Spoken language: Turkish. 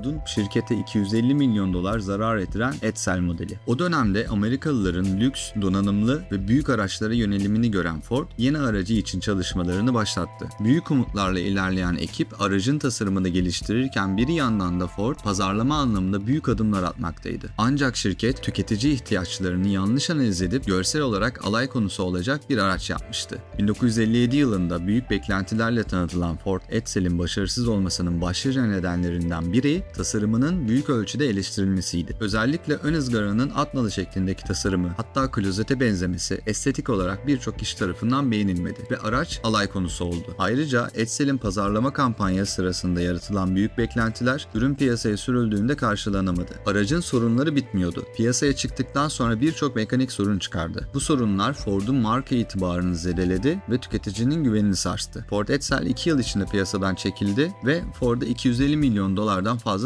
Ford'un şirkete 250 milyon dolar zarar ettiren Edsel modeli. O dönemde Amerikalıların lüks, donanımlı ve büyük araçlara yönelimini gören Ford, yeni aracı için çalışmalarını başlattı. Büyük umutlarla ilerleyen ekip aracın tasarımını geliştirirken bir yandan da Ford pazarlama anlamında büyük adımlar atmaktaydı. Ancak şirket tüketici ihtiyaçlarını yanlış analiz edip görsel olarak alay konusu olacak bir araç yapmıştı. 1957 yılında büyük beklentilerle tanıtılan Ford Edsel'in başarısız olmasının başlıca nedenlerinden biri tasarımının büyük ölçüde eleştirilmesiydi. Özellikle ön ızgaranın at nalı şeklindeki tasarımı hatta klozete benzemesi estetik olarak birçok kişi tarafından beğenilmedi ve araç alay konusu oldu. Ayrıca Edsel'in pazarlama kampanyası sırasında yaratılan büyük beklentiler ürün piyasaya sürüldüğünde karşılanamadı. Aracın sorunları bitmiyordu. Piyasaya çıktıktan sonra birçok mekanik sorun çıkardı. Bu sorunlar Ford'un marka itibarını zedeledi ve tüketicinin güvenini sarstı. Ford Edsel 2 yıl içinde piyasadan çekildi ve Ford'a 250 milyon dolardan fazla